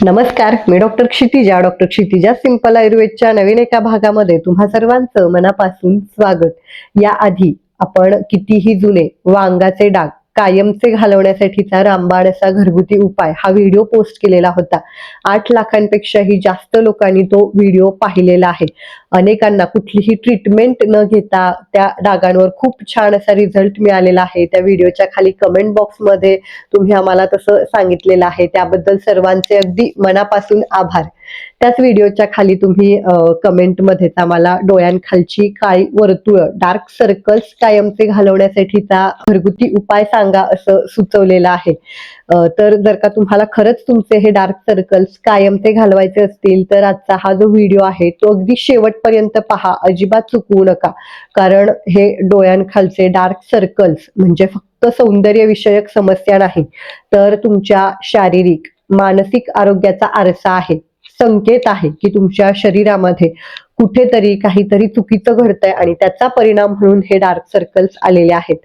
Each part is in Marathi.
नमस्कार मी doctor Kshitija doctor Kshitija simple आयुर्वेदच्या नवीन एका भागामध्ये तुम्हा सर्वांचं मनापासून स्वागत. याआधी आपण कितीही जुने वांगाचे डाग कायमचे घालवण्यासाठीचा रामबाण असा घरगुती उपाय हा व्हिडिओ पोस्ट केलेला होता. आठ लाखांपेक्षाही जास्त लोकांनी तो व्हिडिओ पाहिलेला आहे. अनेकांना कुठलीही ट्रीटमेंट न घेता त्या डागांवर खूप छान असा रिझल्ट मिळालेला आहे. त्या व्हिडिओच्या खाली कमेंट बॉक्समध्ये तुम्ही आम्हाला तसं सांगितलेलं आहे. त्याबद्दल सर्वांचे अगदी मनापासून आभार. त्याच व्हिडिओच्या खाली तुम्ही कमेंटमध्येच आम्हाला डोळ्यांखालची काळी वर्तुळ डार्क सर्कल्स कायमचे घालवण्यासाठीचा घरगुती उपाय सांगा असं सुचवलेलं आहे. तर जर का तुम्हाला खरंच तुमचे हे डार्क सर्कल्स कायमचे घालवायचे असतील तर आजचा हा जो व्हिडिओ आहे तो अगदी शेवटपर्यंत पहा अजिबात चुकवू नका. कारण हे डोळ्यांखालचे डार्क सर्कल्स म्हणजे फक्त सौंदर्य विषयक समस्या नाही तर तुमच्या शारीरिक मानसिक आरोग्याचा आरसा आहे. संकेत आहे की तुमच्या शरीरामध्ये कुठेतरी काहीतरी चुकीचं घडतंय आणि त्याचा परिणाम म्हणून हे डार्क सर्कल्स आलेले आहेत.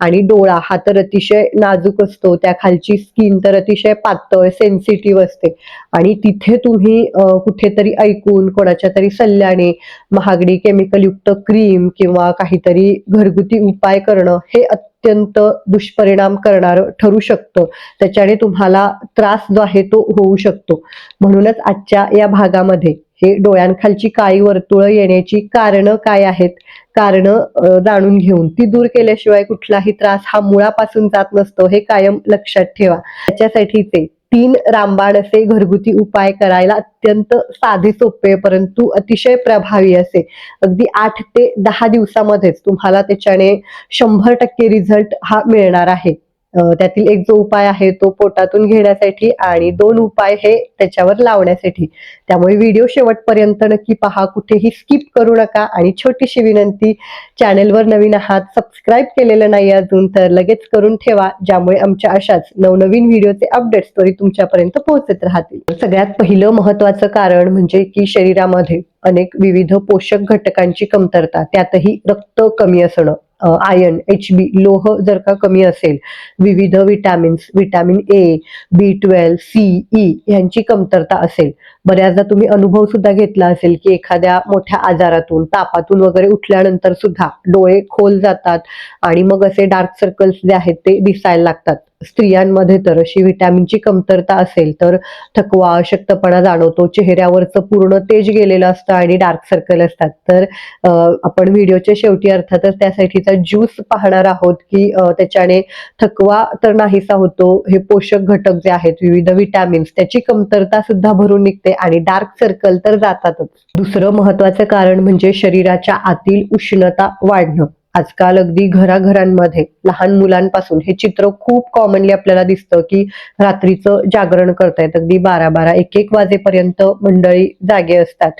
आणि डोळा हा तर अतिशय नाजूक असतो त्या खालची स्किन तर अतिशय पातळ सेन्सिटिव्ह असते. आणि तिथे तुम्ही कुठेतरी ऐकून कोणाच्या तरी सल्ल्याने महागडी केमिकलयुक्त क्रीम किंवा काहीतरी घरगुती उपाय करणं हे अत्यंत दुष्परिणाम करणार ठरू शकतं. त्याच्याने तुम्हाला त्रास जो आहे तो होऊ शकतो. म्हणूनच आजच्या या भागामध्ये हे डोळ्यांखालची काळी वर्तुळं येण्याची कारणं काय आहेत? कारणं जाणून घेऊन. ती दूर केल्याशिवाय कुठलाही त्रास हा मुळापासून जात नसतो. हे कायम लक्षात ठेवा. त्याच्यासाठीचे तीन रामबाण असे घरगुती उपाय करायला अत्यंत साधे सोपे परंतु अतिशय प्रभावी असे. अगदी आठ ते दहा दिवसामध्येच तुम्हाला त्याच्याने शंभर टक्के रिझल्ट हा मिळणार आहे. त्यातील एक जो उपाय आहे तो पोटातून घेण्यासाठी आणि दोन उपाय हे त्याच्यावर लावण्यासाठी. त्यामुळे व्हिडिओ शेवटपर्यंत नक्की पहा कुठेही स्किप करू नका आणि छोटीशी विनंती चॅनेलवर नवीन आहात सबस्क्राईब केलेलं नाही अजून तर लगेच करून ठेवा ज्यामुळे आमच्या अशाच नवनवीन व्हिडिओचे अपडेट्स त्वरित तुमच्यापर्यंत पोहोचत राहतील. सगळ्यात पहिलं महत्वाचं कारण म्हणजे की शरीरामध्ये अनेक विविध पोषक घटकांची कमतरता त्यातही रक्त कमी असणं. आयर्न एच बी लोह जर का कमी असेल विविध vitamins vitamin A B twelve C E यांची कमतरता असेल. बऱ्याचदा तुम्ही अनुभव सुद्धा घेतला असेल की एखाद्या मोठ्या आजारातून तापातून वगैरे उठल्यानंतर सुद्धा डोळे खोल जातात आणि मग असे डार्क सर्कल्स जे आहेत ते दिसायला लागतात. स्त्रियांमध्ये तर अशी व्हिटॅमिनची कमतरता असेल तर थकवा अशक्तपणा जाणवतो चेहऱ्यावरचं पूर्ण तेज गेलेलं असतं आणि डार्क सर्कल असतात. तर आपण व्हिडिओच्या शेवटी अर्थातच त्यासाठीचा ज्यूस पाहणार आहोत की त्याच्याने थकवा तर नाहीसा होतो. हे पोषक घटक जे आहेत विविध व्हिटॅमिन्स त्याची कमतरता सुद्धा भरून निघते आणि डार्क सर्कल तर जातातच. दुसरं महत्वाचं कारण म्हणजे शरीराच्या आतील उष्णता वाढणं. आजकाल अगदी घराघरांमध्ये लहान मुलांपासून हे चित्र खूप कॉमनली आपल्याला दिसतं की रात्रीचं जागरण करतायत. अगदी बारा बारा एक एक वाजेपर्यंत मंडळी जागे असतात.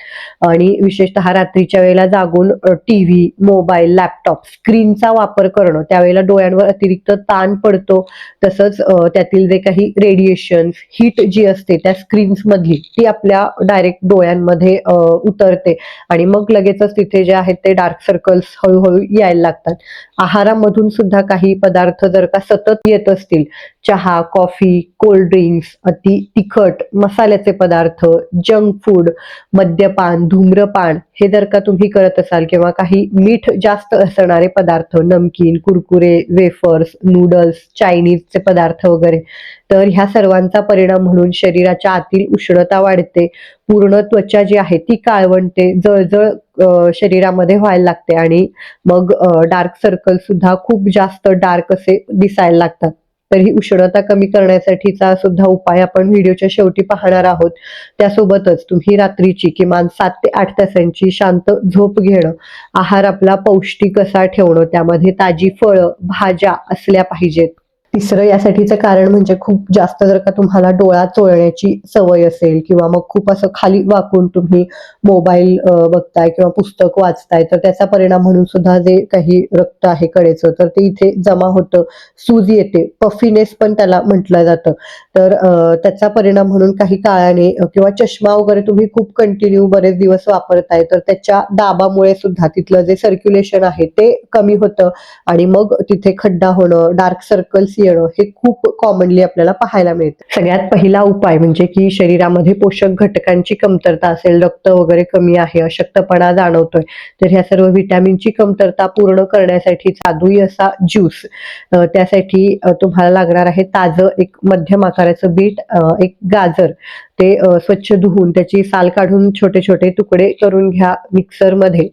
आणि विशेषतः रात्रीच्या वेळेला जागून टीव्ही मोबाईल लॅपटॉप स्क्रीनचा वापर करणं त्यावेळेला डोळ्यांवर अतिरिक्त ताण पडतो. तसंच त्यातील जे काही रेडिएशन हीट जी असते त्या स्क्रीन्स मधली ती आपल्या डायरेक्ट डोळ्यांमध्ये उतरते. आणि मग लगेचच तिथे जे आहेत ते डार्क सर्कल्स हळूहळू यायला लागतात. आहारामधून सुद्धा काही पदार्थ जर का सतत येत असतील चहा कॉफी कोल्ड ड्रिंक्स अति तिखट मसाल्याचे पदार्थ जंक फूड मद्यपान धूम्रपान हे जर का तुम्ही करत असाल किंवा काही मीठ जास्त असणारे पदार्थ नमकीन कुरकुरे वेफर्स नूडल्स चायनीजचे पदार्थ वगैरे तर ह्या सर्वांचा परिणाम म्हणून शरीराच्या आतील उष्णता वाढते. पूर्ण त्वचा जी आहे ती काळवणते जळजळ शरीरामध्ये व्हायला लागते आणि मग डार्क सर्कल सुद्धा खूप जास्त डार्क असे दिसायला लागतात. तर ही उष्णता कमी करण्यासाठीचा सुद्धा उपाय आपण व्हिडिओच्या शेवटी पाहणार आहोत. त्यासोबतच तुम्ही रात्रीची किमान सात ते आठ तासांची शांत झोप घेणं आहार आपला पौष्टिक असा ठेवणं त्यामध्ये ताजी फळं भाज्या असल्या पाहिजेत. तिसरं यासाठीचं कारण म्हणजे खूप जास्त जर का तुम्हाला डोळा चोळण्याची सवय असेल किंवा मग खूप असं खाली वाकून तुम्ही मोबाईल बघताय किंवा पुस्तक वाचताय तर त्याचा परिणाम म्हणून सुद्धा जे काही रक्त आहे कडेचं तर ते इथे जमा होतं सूज येते पफिनेस पण त्याला म्हटलं जातं. तर त्याचा परिणाम म्हणून काही काळाने किंवा चष्मा वगैरे तुम्ही खूप कंटिन्यू बरेच दिवस वापरताय तर त्याच्या दाबामुळे सुद्धा तिथलं जे सर्क्युलेशन आहे ते कमी होतं आणि मग तिथे खड्डा होणं डार्क सर्कल्स येणं हे खूप कॉमनली आपल्याला पाहायला मिळतं. सगळ्यात पहिला उपाय म्हणजे की शरीरामध्ये पोषक घटकांची कमतरता असेल रक्त वगैरे कमी आहे अशक्तपणा जाणवतोय तर ह्या सर्व व्हिटॅमिनची कमतरता पूर्ण करण्यासाठी जादुई असा ज्यूस त्यासाठी तुम्हाला लागणार आहे ताजं एक मध्यम आकाराचं बीट एक गाजर ते स्वच्छ धुवून त्याची साल काढून छोटे छोटे तुकडे करून घ्या मिक्सरमध्ये.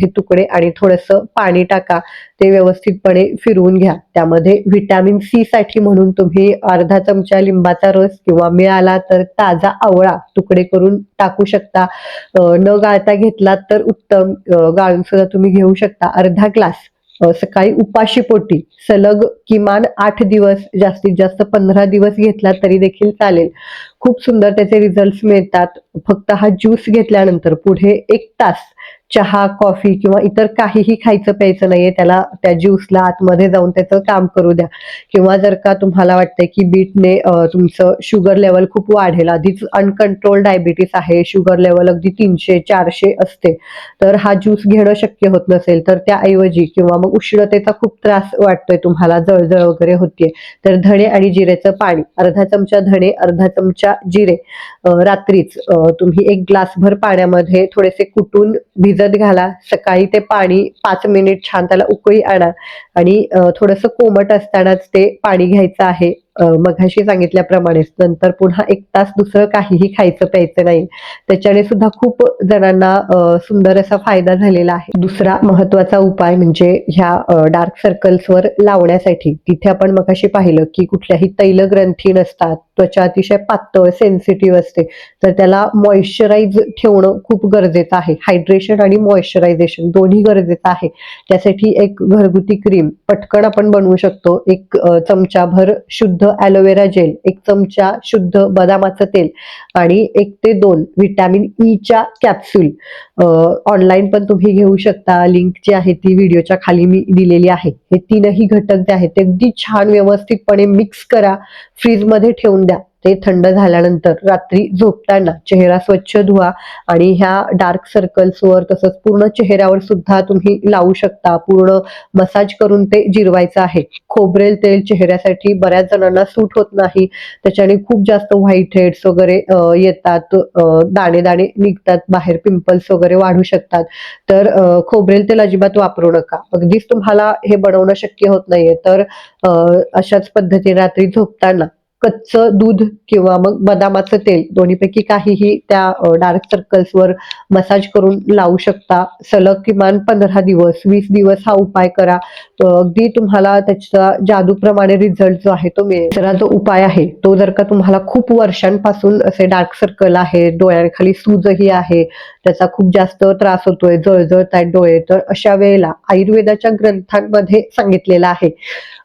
हे तुकडे आणि थोडंसं पाणी टाका. ते व्यवस्थितपणे फिरवून घ्या. त्यामध्ये व्हिटॅमिन सी साठी म्हणून तुम्ही अर्धा चमचा लिंबाचा रस किंवा मिळाला तर ताजा आवळा तुकडे करून टाकू शकता. न गाळता घेतला तर उत्तम. गाळून सुद्धा तुम्ही घेऊ शकता. अर्धा ग्लास सकाळी उपाशी पोटी सलग किमान आठ दिवस जास्तीत जास्त पंधरा दिवस घेतला तरी देखील चालेल. खूप सुंदर त्याचे रिझल्ट मिळतात. फक्त हा ज्यूस घेतल्यानंतर पुढे एक तास चहा कॉफी किंवा इतर काहीही खायचं प्यायचं नाहीये त्याला त्या ज्यूसला आतमध्ये जाऊन त्याचं काम करू द्या. किंवा जर का तुम्हाला वाटतंय की बीटने तुमचं शुगर लेवल खूप वाढेल आधीच अनकंट्रोल डायबिटीस आहे शुगर लेवल अगदी तीनशे चारशे असते तर हा ज्यूस घेणं शक्य होत नसेल तर त्याऐवजी किंवा मग उष्णतेचा खूप त्रास वाटतोय तुम्हाला जळजळ वगैरे होतीये तर धणे आणि जिरेचं पाणी अर्धा चमचा धणे अर्धा चमचा जिरे रात्रीच तुम्ही एक ग्लासभर पाण्यामध्ये थोडेसे कुटून भिजत घाला. सकाळी ते पाणी पाच मिनिट छान त्याला उकळी आणा. आणि थोडंसं कोमट असतानाच ते पाणी घ्यायचं आहे. मघाशी सांगितल्याप्रमाणेच. नंतर पुन्हा एक तास दुसरं काहीही खायचं प्यायचं नाही. त्याच्याने सुद्धा खूप जणांना सुंदर असा फायदा झालेला आहे. दुसरा महत्त्वाचा उपाय म्हणजे ह्या डार्क सर्कल्सवर लावण्यासाठी. तिथे आपण मघाशी पाहिलं की कुठल्याही तैल ग्रंथी नसतात. त्वचा अतिशय पातळ सेन्सिटिव्ह असते. तर त्याला मॉइश्चराईज ठेवणं खूप गरजेचं आहे. हायड्रेशन आणि मॉइश्चरायझेशन दोन्ही गरजेचं आहे. त्यासाठी एक घरगुती क्रीम पटकन आपण बनवू शकतो. एक चमचाभर शुद्ध ॲलोवेरा जेल एक चमचा शुद्ध बदामाचं तेल आणि एक ते दोन व्हिटॅमिन ईच्या कॅप्सूल ऑनलाईन पण तुम्ही घेऊ शकता. लिंक जी आहे ती व्हिडिओच्या खाली मी दिलेली आहे. हे तीनही घटक जे आहेत ते अगदी छान व्यवस्थितपणे मिक्स करा. फ्रीजमध्ये ठेवून ते थंड झाल्यानंतर रात्री झोपताना चेहरा स्वच्छ धुवा आणि ह्या डार्क सर्कल्सवर तसंच पूर्ण चेहऱ्यावर सुद्धा तुम्ही लावू शकता. पूर्ण मसाज करून ते जिरवायचं आहे. खोबरेल तेल चेहऱ्यासाठी बऱ्याच जणांना सूट होत नाही. त्याच्याने खूप जास्त व्हाईट हेड्स वगैरे येतात. दाणे दाणे निघतात. बाहेर पिंपल्स वगैरे वाढू शकतात. तर खोबरेल तेल अजिबात वापरू नका. अगदीच तुम्हाला हे बनवणं शक्य होत नाहीये. तर अशाच पद्धतीने रात्री झोपताना कच्चं दूध किंवा मग बदामाचं तेल दोन्हीपैकी काहीही त्या डार्क सर्कल्सवर मसाज करून लावू शकता. सलग किमान पंधरा दिवस वीस दिवस हा उपाय करा. अगदी तुम्हाला त्याचा जादूप्रमाणे रिझल्ट जो आहे तो मिळेल. दुसरा जो उपाय आहे तो जर का तुम्हाला खूप वर्षांपासून असे डार्क सर्कल आहे डोळ्यांखाली सूजही आहे त्याचा खूप जास्त त्रास होतोय जळजळत आहेत डोळे तर अशा वेळेला आयुर्वेदाच्या ग्रंथांमध्ये सांगितलेलं आहे.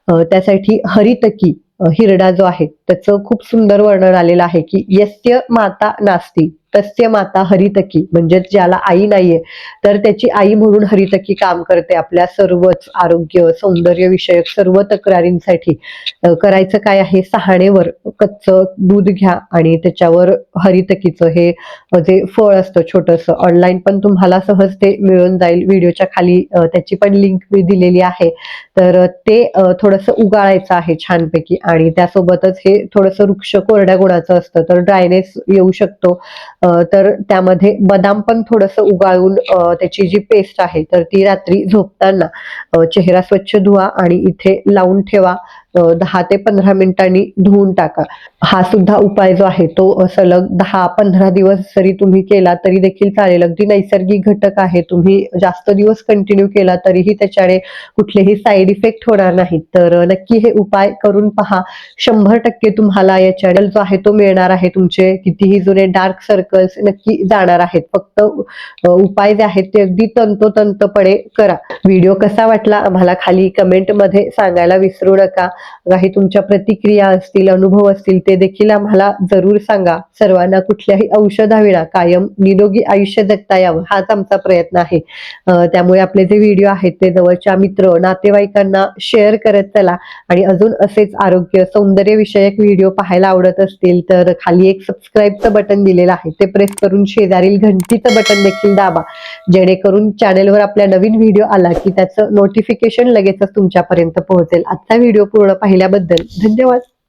त्यासाठी हरितकी हिरडा जो आहे त्याचं खूप सुंदर वर्णन आलेलं आहे की यस्य माता नास्ती तस्य माता हरितकी म्हणजे ज्याला आई नाहीये तर त्याची आई म्हणून हरितकी काम करते आपल्या सर्वच आरोग्य सौंदर्य विषयक सर्व तक्रारींसाठी. करायचं काय आहे? सहाणेवर कच्चं दूध घ्या आणि त्याच्यावर हरितकीचं हे जे फळ असतं छोटस ऑनलाईन पण तुम्हाला सहज ते मिळून जाईल. व्हिडिओच्या खाली त्याची पण लिंक मी दिलेली आहे. तर ते थोडस उगाळायचं आहे छानपैकी आणि त्यासोबतच हे थोडस वृक्ष कोरड्या गुणाचं असतं तर ड्रायनेस येऊ शकतो. तर त्यामध्ये बदाम पण थोडस उगाळून त्याची जी पेस्ट आहे तर ती रात्री झोपताना चेहरा स्वच्छ धुवा आणि इथे लावून ठेवा. दहा ते पंधरा मिनिटांनी धुवून टाका. हा सुद्धा उपाय जो आहे तो सलग दहा पंधरा दिवस जरी तुम्ही केला तरी देखील चालेल. अगदी नैसर्गिक घटक आहे. तुम्ही जास्त दिवस कंटिन्यू केला तरीही त्याच्याने कुठलेही साईड इफेक्ट होणार नाहीत. तर नक्की हे उपाय करून पहा. शंभर टक्के तुम्हाला या चॅनल जो आहे तो मिळणार आहे. तुमचे कितीही जुने डार्क सर्कल्स नक्की जाणार आहेत. फक्त उपाय जे आहेत ते अगदी तंतोतंतपणे करा. व्हिडिओ कसा वाटला आम्हाला खाली कमेंटमध्ये सांगायला विसरू नका. काही तुमच्या प्रतिक्रिया असतील अनुभव असतील ते देखील आम्हाला जरूर सांगा. सर्वांना कुठल्याही औषधाविना कायम निरोगी आयुष्य जगता यावं हाच आमचा प्रयत्न आहे. त्यामुळे आपले जे व्हिडिओ आहेत ते जवळच्या मित्र नातेवाईकांना शेअर करत चला. आणि अजून असेच आरोग्य सौंदर्य विषयक व्हिडिओ पाहायला आवडत असतील तर खाली एक सबस्क्राईबचं बटन दिलेलं आहे. ते प्रेस करून शेजारील घंटीचं बटन देखील दाबा. जेणेकरून चॅनेलवर आपल्या नवीन व्हिडिओ आला की त्याचं नोटिफिकेशन लगेचच तुमच्यापर्यंत पोहोचेल. आजचा व्हिडिओ पूर्ण पाहिल्याबद्दल धन्यवाद.